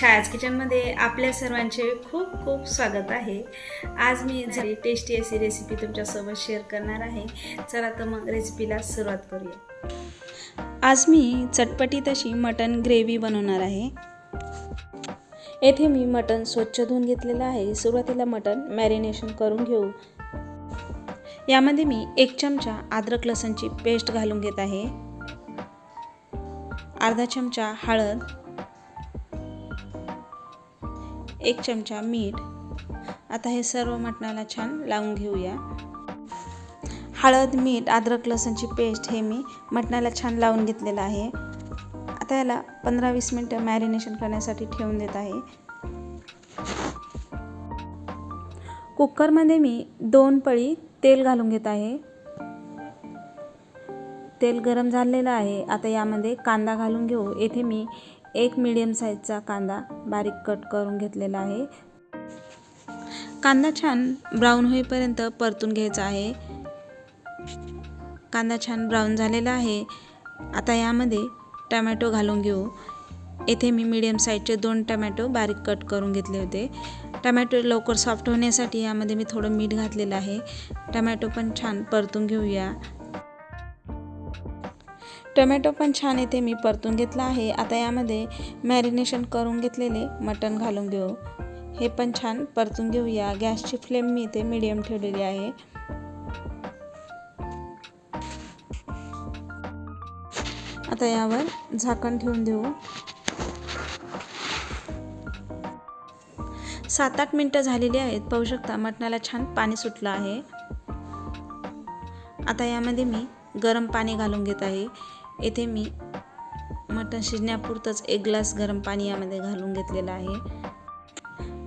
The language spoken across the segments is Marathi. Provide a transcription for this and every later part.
छायाज किचनमध्ये आपल्या सर्वांचे खूप खूप स्वागत आहे. आज मी जरी टेस्टी अशी रेसिपी तुमच्यासोबत शेअर करणार आहे चला तर मग रेसिपीला सुरुवात करूया. आज मी चटपटीत अशी मटन ग्रेव्ही बनवणार आहे. येथे मी मटन स्वच्छ धुवून घेतलेलं आहे. सुरुवातीला मटन मॅरिनेशन करून घेऊ. यामध्ये मी एक चमचा अद्रक लसणची पेस्ट घालून घेत आहे. अर्धा चमचा हळद एक चमचा मीठ. आता हे सर्व मटणाला छान लावून घेऊया. हळद मीठ अद्रक लसूणची पेस्ट हे मी मटणाला छान लावून घेतलेलं आहे. आता याला पंधरा वीस मिनटं मॅरिनेशन करण्यासाठी ठेवून देत आहे. कुकरमध्ये मी दोन पळी तेल घालून घेत आहे. तेल गरम झालेलं आहे. आता यामध्ये कांदा घालून घेऊ. येथे मी एक मिडियम साईजचा कांदा बारीक कट करून घेतलेला आहे. कांदा छान ब्राऊन होईपर्यंत परतून घ्यायचा आहे. कांदा छान ब्राऊन झालेला आहे. आता यामध्ये टमॅटो घालून घेऊ. येथे मी मीडियम साईजचे दोन टमॅटो बारीक कट करून घेतले होते. टमॅटो लवकर सॉफ्ट होण्यासाठी यामध्ये मी थोडं मीठ घातलेलं आहे. टमॅटो पण छान परतून घेऊया. टोमॅटो पण छान येथे मी परतून घेतला आहे. आता यामध्ये मॅरिनेशन करून घेतलेले मटण घालून घेऊ. हे पण छान परतून घेऊया. गॅसची फ्लेम मी इथे मीडियम ठेवलेली आहे. आता यावर झाकण ठेवून देऊ. सात आठ मिनटं झालेली आहेत. पाहू शकता मटणाला छान पाणी सुटलं आहे. आता यामध्ये मी गरम पाणी घालून घेत आहे. येथे मी मटण शिजण्यापुरतंच एक ग्लास गरम पाणी यामध्ये घालून घेतलेलं आहे.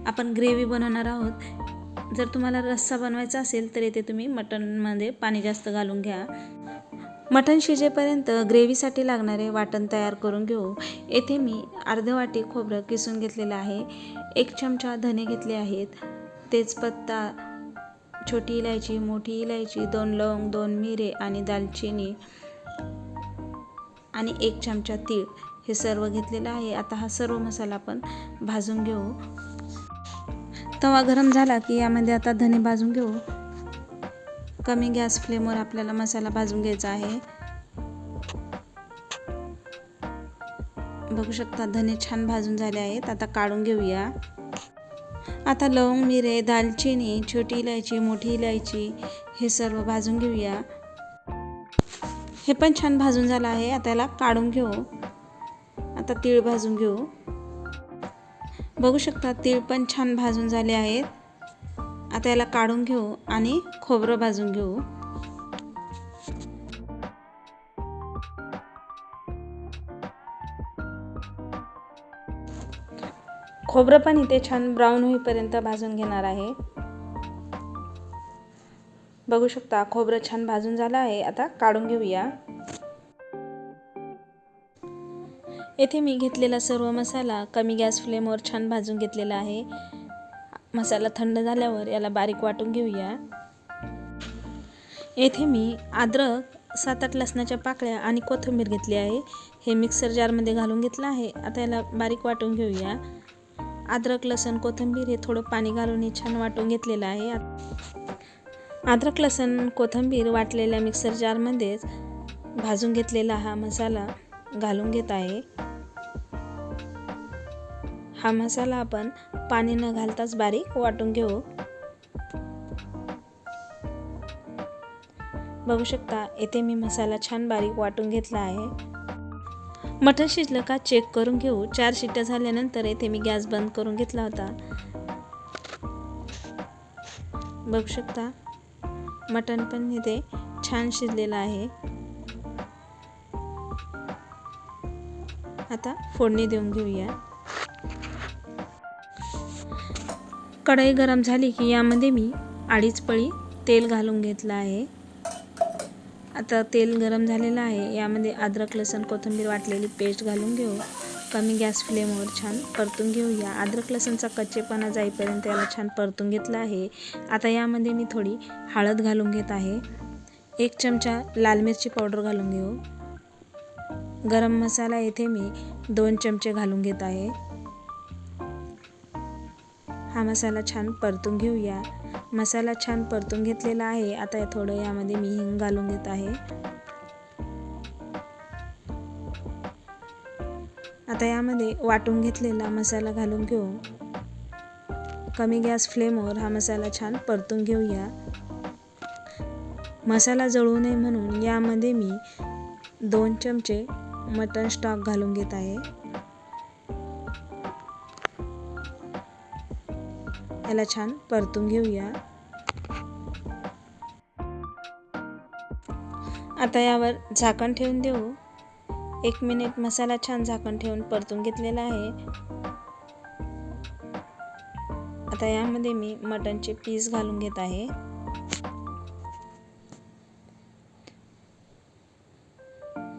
आपण ग्रेव्ही बनवणार आहोत. जर तुम्हाला रस्सा बनवायचा असेल तर येथे तुम्ही मटणमध्ये पाणी जास्त घालून घ्या. मटण शिजेपर्यंत ग्रेव्हीसाठी लागणारे वाटण तयार करून घेऊ. येथे मी अर्धं वाटी खोबरं किसून घेतलेलं आहे. एक चमचा धने घेतले आहेत. तेजपत्ता छोटी इलायची मोठी इलायची दोन लवंग दोन मिरे आणि दालचिनी. आणि एक चमचा तीळ हे सर्व घेतलेलं आहे. आता हा सर्व मसाला आपण भाजून घेऊ. तवा गरम झाला की यामध्ये आता धने भाजून घेऊ. कमी गॅस फ्लेमवर आपल्याला मसाला भाजून घ्यायचा आहे. बघू शकता धने छान भाजून झाले आहेत. आता काढून घेऊया. आता लवंग मिरे दालचिनी छोटी इलायची मोठी इलायची हे सर्व भाजून घेऊया. हे पण छान भाजून झालं आहे. आता याला काढून घेऊ. आता तीळ भाजून घेऊ. बघू शकता तीळ पण छान भाजून झाले आहेत. आता याला काढून घेऊ आणि खोबरं भाजून घेऊ. खोबरं पण इथे छान ब्राऊन होईपर्यंत भाजून घेणार आहे. बघू शकता खोबरं छान भाजून झालं आहे. आता काढून घेऊया. येथे मी घेतलेला सर्व मसाला कमी गॅस फ्लेमवर छान भाजून घेतलेला आहे. मसाला थंड झाल्यावर याला बारीक वाटून घेऊया. येथे मी अद्रक सात आठ लसणाच्या पाकळ्या आणि कोथिंबीर घेतली आहे. हे मिक्सर जारमध्ये घालून घेतलं आहे. आता याला बारीक वाटून घेऊया. अद्रक लसण कोथिंबीर हे थोडं पाणी घालून हे छान वाटून घेतलेलं आहे. अद्रक लसण कोथिंबीर वाटलेल्या मिक्सर जारमध्येच भाजून घेतलेला हा मसाला घालून घेत आहे. हा मसाला आपण पाणी न घालताच बारीक वाटून घेऊ. बघू शकता येथे मी मसाला छान बारीक वाटून घेतला आहे. मटण शिजलं का चेक करून घेऊ. चार शिट्ट्या झाल्यानंतर येथे मी गॅस बंद करून घेतला होता. बघू शकता मटण पण इथे छान शिजलेलं आहे. आता फोडणी देऊन घेऊया. कढई गरम झाली की यामध्ये मी अडीच पळी तेल घालून घेतलं आहे. आता तेल गरम झालेलं आहे. यामध्ये अद्रक लसण कोथिंबीर वाटलेली पेस्ट घालून घेऊ. कमी गॅस फ्लेमवर छान परतून घेऊया. अद्रक लसणचा कच्चेपणा जाईपर्यंत याला छान परतून घेतला आहे. आता यामध्ये मी थोडी हळद घालून घेत आहे. एक चमचा लाल मिरची पावडर घालून घेऊ. गरम मसाला येथे मी दोन चमचे घालून घेत आहे. हा मसाला छान परतून घेऊया. मसाला छान परतून घेतलेला आहे. आता थोडं यामध्ये मी हिंग घालून घेत आहे. आता यामध्ये वाटून घेतलेला मसाला घालून घेऊ. कमी गॅस फ्लेमवर हा मसाला छान परतून घेऊया. मसाला जळू नये म्हणून यामध्ये मी दोन चमचे मटन स्टॉक घालून घेत आहे. याला छान परतून घेऊया. आता यावर झाकण ठेवून देऊ. एक मिनिट मसाला छान झाकण ठेवून परतून घेतलेला आहे. आता यामध्ये मी मटनचे पीस घालून घेत आहे.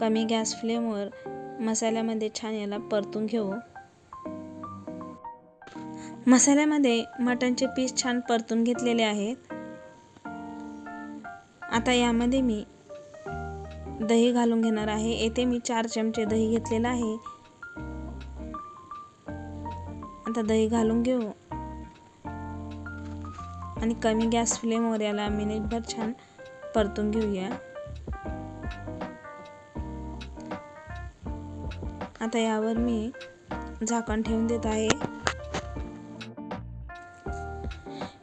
कमी गॅस फ्लेमवर मसाल्यामध्ये छान याला परतून घेऊ. मसाल्यामध्ये मटनचे पीस छान परतून घेतलेले आहेत. आता यामध्ये मी दही घालून घेणार आहे. येथे मी चार चमचे दही घेतलेलं आहे. आता दही घालून घेऊ. आणि कमी गॅस फ्लेमवर याला मिनिटभर छान परतून घेऊया. आता यावर मी झाकण ठेवून देत आहे.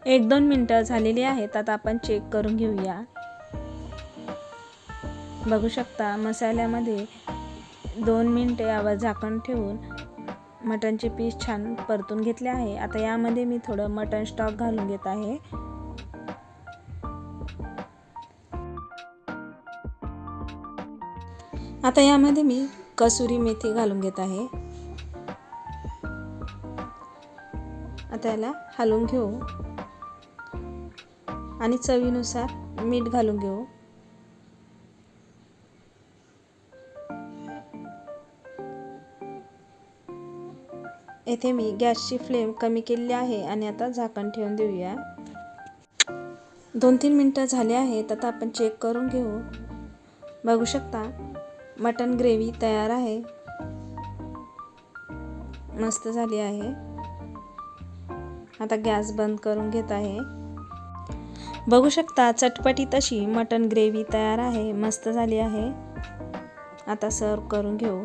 एक दोन मिनटं झालेली आहेत आता आपण चेक करून घेऊया. बघू शकता मसाल्यामध्ये दोन मिनटं यावर झाकण ठेवून मटनचे पीस छान परतून घेतले आहे. आता यामध्ये मी थोडं मटन स्टॉक घालून घेत आहे. आता यामध्ये मी कसुरी मेथी घालून घेत आहे. आता याला हलवून घेऊ. आणि चवीनुसार मीठ घालून घेऊ. येथे मी गॅसची फ्लेम कमी केलेली आहे आणि आता झाकण ठेवून देऊया. दोन तीन मिनटं झाले आहेत आता आपण चेक करून घेऊ. बघू शकता मटन ग्रेव्ही तयार आहे. मस्त झाली आहे. आता गॅस बंद करून घेत आहे. बघू शकता चटपटी तशी मटन ग्रेव्ही तयार आहे मस्त झाली आहे. आता सर्व करून घेऊ.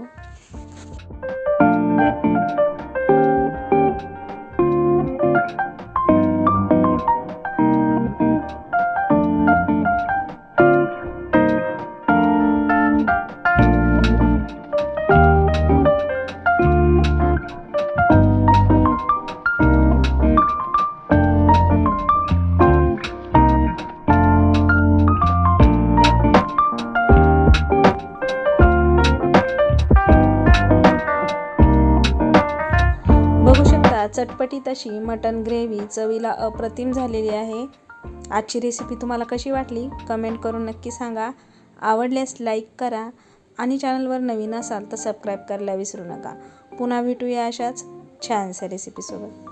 अशी मटन ग्रेव्ही चवीला अप्रतिम झालेली आहे. आजची रेसिपी तुम्हाला कशी वाटली? कमेंट करून नक्की सांगा. आवडल्यास लाईक करा आणि चॅनलवर नवीन असाल तर सबस्क्राईब करायला विसरू नका. पुन्हा भेटूया अशाच छानशा रेसिपीसोबत